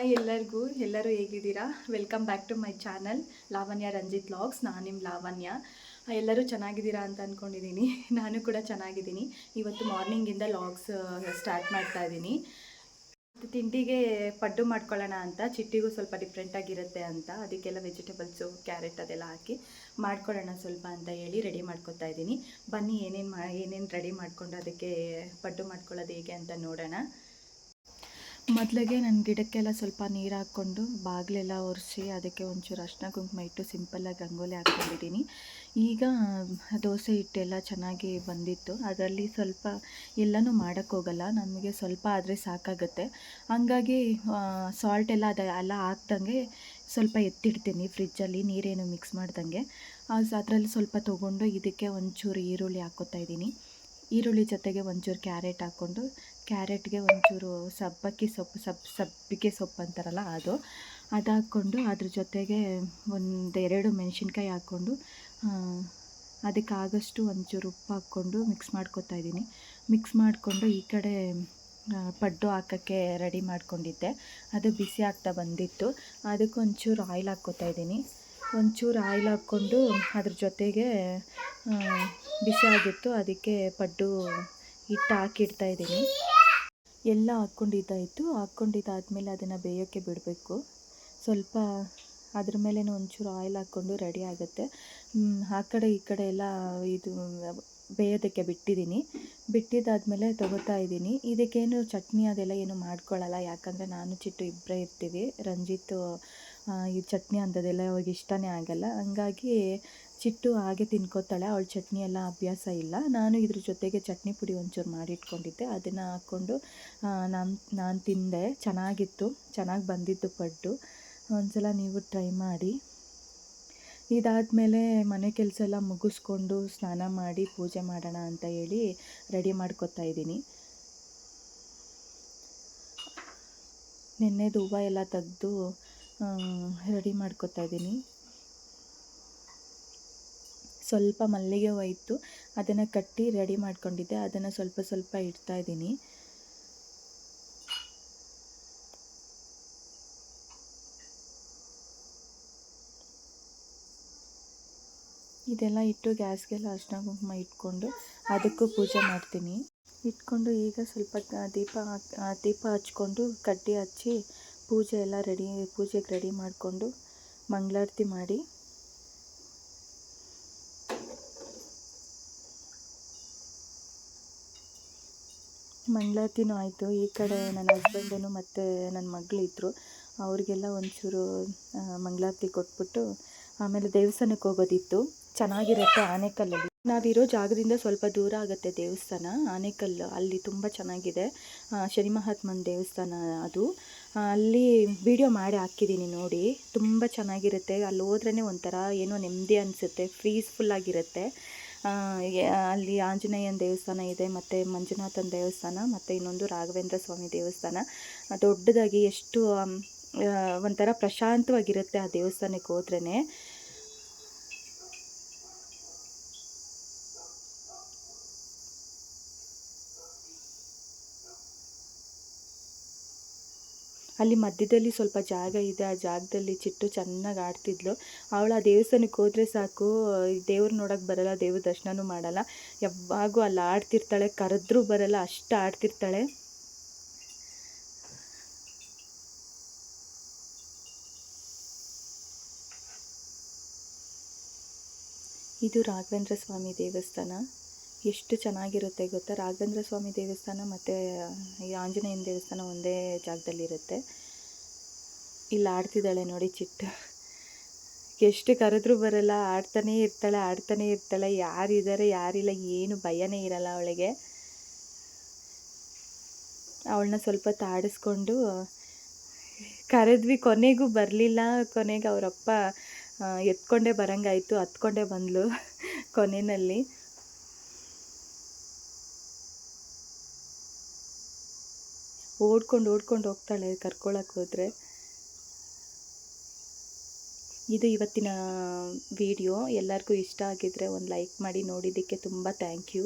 Hi ಎಲ್ಲರಿಗೂ, ಎಲ್ಲರೂ ಹೇಗಿದ್ದೀರಾ? Welcome back to my channel Lavanya Ranjith vlogs ನಾನು ನಿಮ್ಮ ಲಾವಣ್ಯ. ಎಲ್ಲರೂ ಚೆನ್ನಾಗಿದ್ದೀರಾ ಅಂತ ಅಂದ್ಕೊಂಡಿದ್ದೀನಿ ನಾನು ಕೂಡ ಚೆನ್ನಾಗಿದ್ದೀನಿ. ಇವತ್ತು ಮಾರ್ನಿಂಗಿಂದ ಲಾಗ್ಸ್ ಸ್ಟಾರ್ಟ್ ಮಾಡ್ತಾ ಇದ್ದೀನಿ ತಿಂಡಿಗೆ ಪಡ್ಡು ಮಾಡ್ಕೊಳ್ಳೋಣ ಅಂತ, ಚಿಟ್ಟಿಗೂ ಸ್ವಲ್ಪ ಡಿಫ್ರೆಂಟಾಗಿರುತ್ತೆ ಅಂತ. ಅದಕ್ಕೆಲ್ಲ ವೆಜಿಟೇಬಲ್ಸು ಕ್ಯಾರೆಟ್ ಅದೆಲ್ಲ ಹಾಕಿ ಮಾಡ್ಕೊಳ್ಳೋಣ ಸ್ವಲ್ಪ ಅಂತ ಹೇಳಿ ರೆಡಿ ಮಾಡ್ಕೊತಾ ಇದ್ದೀನಿ ಬನ್ನಿ ಏನೇನು ಮಾ, ಏನೇನು ರೆಡಿ ಮಾಡಿಕೊಂಡು ಅದಕ್ಕೆ ಪಡ್ಡು ಮಾಡ್ಕೊಳ್ಳೋದು ಹೇಗೆ ಅಂತ ನೋಡೋಣ. ಮೊದಲಿಗೆ ನನ್ನ ಗಿಡಕ್ಕೆಲ್ಲ ಸ್ವಲ್ಪ ನೀರು ಹಾಕ್ಕೊಂಡು ಬಾಗಿಲೆಲ್ಲ ಒರೆಸಿ ಅದಕ್ಕೆ ಒಂಚೂರು ಅರ್ಶಿನ ಕುಂಕುಮ ಇಟ್ಟು ಸಿಂಪಲ್ಲಾಗಿ ರಂಗೋಲಿ ಹಾಕ್ಕೊಂಡಿದ್ದೀನಿ. ಈಗ ದೋಸೆ ಹಿಟ್ಟೆಲ್ಲ ಚೆನ್ನಾಗಿ ಬಂದಿತ್ತು. ಅದರಲ್ಲಿ ಸ್ವಲ್ಪ ಎಲ್ಲನೂ ಮಾಡೋಕ್ಕೋಗಲ್ಲ ನಮಗೆ ಸ್ವಲ್ಪ ಆದರೆ ಸಾಕಾಗುತ್ತೆ. ಹಂಗಾಗಿ ಸಾಲ್ಟ್ ಎಲ್ಲ ಅದ, ಎಲ್ಲ ಹಾಕ್ದಂಗೆ ಸ್ವಲ್ಪ ಎತ್ತಿಡ್ತೀನಿ ಫ್ರಿಜ್ಜಲ್ಲಿ, ನೀರೇನು ಮಿಕ್ಸ್ ಮಾಡ್ದಂಗೆ. ಅದರಲ್ಲಿ ಸ್ವಲ್ಪ ತೊಗೊಂಡು ಇದಕ್ಕೆ ಒಂಚೂರು ಈರುಳ್ಳಿ ಹಾಕ್ಕೋತಾ ಇದ್ದೀನಿ. ಈರುಳ್ಳಿ ಜೊತೆಗೆ ಒಂಚೂರು ಕ್ಯಾರೆಟ್ ಹಾಕ್ಕೊಂಡು ಕ್ಯಾರೆಟ್ಗೆ ಒಂಚೂರು ಸಬ್ಬಕ್ಕಿ ಸೊಪ್ಪು, ಸಬ್, ಸಬ್ಬಿಗೆ ಸೊಪ್ಪು ಅಂತಾರಲ್ಲ ಅದು. ಅದು ಹಾಕ್ಕೊಂಡು ಅದ್ರ ಜೊತೆಗೆ ಒಂದು ಎರಡು ಮೆಣಸಿನ್ಕಾಯಿ ಹಾಕ್ಕೊಂಡು ಅದಕ್ಕಾಗಷ್ಟು ಒಂಚೂರು ಉಪ್ಪು ಹಾಕ್ಕೊಂಡು ಮಿಕ್ಸ್ ಮಾಡ್ಕೊತಾ ಇದ್ದೀನಿ. ಮಿಕ್ಸ್ ಮಾಡಿಕೊಂಡು ಈ ಕಡೆ ಪಡ್ಡು ಹಾಕೋಕ್ಕೆ ರೆಡಿ ಮಾಡ್ಕೊಂಡಿದ್ದೆ. ಅದು ಬಿಸಿ ಆಗ್ತಾ ಬಂದಿತ್ತು. ಅದಕ್ಕೆ ಒಂಚೂರು ಆಯಿಲ್ ಹಾಕ್ಕೋತಾ ಇದ್ದೀನಿ. ಒಂಚೂರು ಆಯಿಲ್ ಹಾಕ್ಕೊಂಡು ಅದ್ರ ಜೊತೆಗೆ ಬಿಸಿ ಆಗಿತ್ತು. ಅದಕ್ಕೆ ಪಡ್ಡು ಹಿಟ್ಟು ಹಾಕಿಡ್ತಾ ಇದ್ದೀನಿ. ಎಲ್ಲ ಹಾಕ್ಕೊಂಡಿದ್ದಾಯಿತು. ಹಾಕ್ಕೊಂಡಿದ್ದಾದಮೇಲೆ ಅದನ್ನು ಬೇಯೋಕ್ಕೆ ಬಿಡಬೇಕು. ಸ್ವಲ್ಪ ಅದ್ರ ಮೇಲೆ ಒಂಚೂರು ಆಯಿಲ್ ಹಾಕ್ಕೊಂಡು ರೆಡಿ ಆಗುತ್ತೆ. ಆ ಕಡೆ ಈ ಕಡೆ ಎಲ್ಲ ಇದು ಬೇಯೋದಕ್ಕೆ ಬಿಟ್ಟಿದ್ದೀನಿ. ಬಿಟ್ಟಿದ್ದಾದಮೇಲೆ ತೊಗೋತಾ ಇದ್ದೀನಿ. ಇದಕ್ಕೇನು ಚಟ್ನಿ ಅದೆಲ್ಲ ಏನು ಮಾಡ್ಕೊಳ್ಳಲ್ಲ ಯಾಕಂದರೆ ನಾನು ಚಿಟ್ಟು ಇಬ್ಬರೇ ಇರ್ತೀವಿ. ರಂಜಿತ್ ಈ ಚಟ್ನಿ ಅಂಥದ್ದೆಲ್ಲ ಅವಾಗ ಇಷ್ಟನೇ ಆಗಲ್ಲ. ಹಂಗಾಗಿ ಚಿಟ್ಟು ಹಾಗೆ ತಿನ್ಕೋತಾಳೆ. ಅವಳು ಚಟ್ನಿ ಎಲ್ಲ ಅಭ್ಯಾಸ ಇಲ್ಲ. ನಾನು ಇದ್ರ ಜೊತೆಗೆ ಚಟ್ನಿ ಪುಡಿ ಒಂಚೂರು ಮಾಡಿಟ್ಕೊಂಡಿದ್ದೆ. ಅದನ್ನು ಹಾಕ್ಕೊಂಡು ನಾನು ನಾನು ತಿಂದೆ. ಚೆನ್ನಾಗಿತ್ತು. ಚೆನ್ನಾಗಿ ಬಂದಿತ್ತು ಪಡ್ಡು. ಒಂದ್ಸಲ ನೀವು ಟ್ರೈ ಮಾಡಿ. ಇದಾದಮೇಲೆ ಮನೆ ಕೆಲಸ ಎಲ್ಲ ಮುಗಿಸ್ಕೊಂಡು ಸ್ನಾನ ಮಾಡಿ ಪೂಜೆ ಮಾಡೋಣ ಅಂತ ಹೇಳಿ ರೆಡಿ ಮಾಡ್ಕೊತಾ ಇದ್ದೀನಿ. ನಿನ್ನೆದು ಹೂವು ಎಲ್ಲ ತೆಗೆದು ರೆಡಿ ಮಾಡ್ಕೊತಾ ಇದ್ದೀನಿ. ಸ್ವಲ್ಪ ಮಲ್ಲಿಗೆ ಹೂವು ಇತ್ತು ಅದನ್ನು ಕಟ್ಟಿ ರೆಡಿ ಮಾಡ್ಕೊಂಡಿದ್ದೆ. ಅದನ್ನು ಸ್ವಲ್ಪ ಸ್ವಲ್ಪ ಇಡ್ತಾ ಇದ್ದೀನಿ. ಇದೆಲ್ಲ ಇಟ್ಟು ಗ್ಯಾಸ್ಗೆಲ್ಲ ಅರ್ಶಿನ ಕುಂಕುಮ ಇಟ್ಕೊಂಡು ಅದಕ್ಕೂ ಪೂಜೆ ಮಾಡ್ತೀನಿ. ಇಟ್ಕೊಂಡು ಈಗ ಸ್ವಲ್ಪ ದೀಪ ದೀಪ ಹಚ್ಕೊಂಡು ಕಡ್ಡಿ ಹಚ್ಚಿ ಪೂಜೆ ಎಲ್ಲ ರೆಡಿ, ಪೂಜೆಗೆ ರೆಡಿ ಮಾಡಿಕೊಂಡು ಮಂಗಳಾರತಿ ಮಾಡಿ ಮಂಗಳಾರತಿನೂ ಆಯಿತು. ಈ ಕಡೆ ನನ್ನ ಹಸ್ಬೆಂಡನು ಮತ್ತು ನನ್ನ ಮಗಳಿದ್ರು. ಅವ್ರಿಗೆಲ್ಲ ಒಂಚೂರು ಮಂಗಳಾರತಿ ಕೊಟ್ಬಿಟ್ಟು ಆಮೇಲೆ ದೇವಸ್ಥಾನಕ್ಕೆ ಹೋಗೋದಿತ್ತು. ಚೆನ್ನಾಗಿರುತ್ತೆ ಆನೆಕಲ್ಲಲ್ಲಿ. ನಾವಿರೋ ಜಾಗದಿಂದ ಸ್ವಲ್ಪ ದೂರ ಆಗುತ್ತೆ ದೇವಸ್ಥಾನ. ಆನೆಕಲ್ಲು ಅಲ್ಲಿ ತುಂಬ ಚೆನ್ನಾಗಿದೆ. ಶನಿ ಮಹಾತ್ಮನ ದೇವಸ್ಥಾನ ಅದು. ಅಲ್ಲಿ ವಿಡಿಯೋ ಮಾಡಿ ಹಾಕಿದ್ದೀನಿ ನೋಡಿ. ತುಂಬ ಚೆನ್ನಾಗಿರುತ್ತೆ. ಅಲ್ಲಿ ಹೋದ್ರೇ ಒಂಥರ ಏನೋ ನೆಮ್ಮದಿ ಅನಿಸುತ್ತೆ. ಪೀಸ್ಫುಲ್ಲಾಗಿರುತ್ತೆ ಅಲ್ಲಿ ಆಂಜನೇಯನ ದೇವಸ್ಥಾನ ಇದೆ, ಮತ್ತು ಮಂಜುನಾಥನ ದೇವಸ್ಥಾನ, ಮತ್ತು ಇನ್ನೊಂದು ರಾಘವೇಂದ್ರ ಸ್ವಾಮಿ ದೇವಸ್ಥಾನ. ದೊಡ್ಡದಾಗಿ ಎಷ್ಟು ಒಂಥರ ಪ್ರಶಾಂತವಾಗಿರುತ್ತೆ ಆ ದೇವಸ್ಥಾನಕ್ಕೆ ಹೋದ್ರೇ ಅಲ್ಲಿ ಮಧ್ಯದಲ್ಲಿ ಸ್ವಲ್ಪ ಜಾಗ ಇದೆ, ಆ ಜಾಗದಲ್ಲಿ ಚಿಟ್ಟು ಚೆನ್ನಾಗಿ ಆಡ್ತಿದ್ಲು. ಅವಳು ಆ ದೇವಸ್ಥಾನಕ್ಕೆ ಹೋದರೆ ಸಾಕು ದೇವ್ರು ನೋಡೋಕೆ ಬರಲ್ಲ, ದೇವ್ರ ದರ್ಶನನೂ ಮಾಡಲ್ಲ. ಯಾವಾಗೂ ಅಲ್ಲಿ ಆಡ್ತಿರ್ತಾಳೆ, ಕರೆದ್ರೂ ಬರಲ್ಲ, ಅಷ್ಟು ಆಡ್ತಿರ್ತಾಳೆ. ಇದು ರಾಘವೇಂದ್ರ ಸ್ವಾಮಿ ದೇವಸ್ಥಾನ. ಎಷ್ಟು ಚೆನ್ನಾಗಿರುತ್ತೆ ಗೊತ್ತಾ? ರಾಘವೇಂದ್ರ ಸ್ವಾಮಿ ದೇವಸ್ಥಾನ ಮತ್ತು ಈ ಆಂಜನೇಯನ ದೇವಸ್ಥಾನ ಒಂದೇ ಜಾಗದಲ್ಲಿರುತ್ತೆ. ಇಲ್ಲಿ ಆಡ್ತಿದ್ದಾಳೆ ನೋಡಿ ಚಿಟ್ಟು. ಎಷ್ಟು ಕರೆದ್ರೂ ಬರಲ್ಲ, ಆಡ್ತಾನೇ ಇರ್ತಾಳೆ ಆಡ್ತಾನೇ ಇರ್ತಾಳೆ. ಯಾರಿದ್ದಾರೆ, ಯಾರಿಲ್ಲ, ಏನು ಭಯನೇ ಇರಲ್ಲ ಅವಳಿಗೆ. ಅವಳನ್ನ ಸ್ವಲ್ಪ ತಾಡಿಸ್ಕೊಂಡು, ಕರೆದ್ವಿ, ಕೊನೆಗೂ ಬರಲಿಲ್ಲ. ಕೊನೆಗೆ ಅವರಪ್ಪ ಎತ್ಕೊಂಡೇ ಬರಂಗಾಯಿತು, ಹತ್ಕೊಂಡೇ ಬಂದಳು ಕೊನೆಯಲ್ಲಿ. ಓಡ್ಕೊಂಡು ಓಡ್ಕೊಂಡು ಹೋಗ್ತಾಳೆ ಕರ್ಕೊಳಕ್ಕೆ ಹೋದರೆ. ಇದು ಇವತ್ತಿನ ವಿಡಿಯೋ ಎಲ್ಲರಿಗೂ ಇಷ್ಟ ಆಗಿದ್ದರೆ ಒಂದು ಲೈಕ್ ಮಾಡಿ ನೋಡಿದ್ದಕ್ಕೆ ತುಂಬ ಥ್ಯಾಂಕ್ ಯು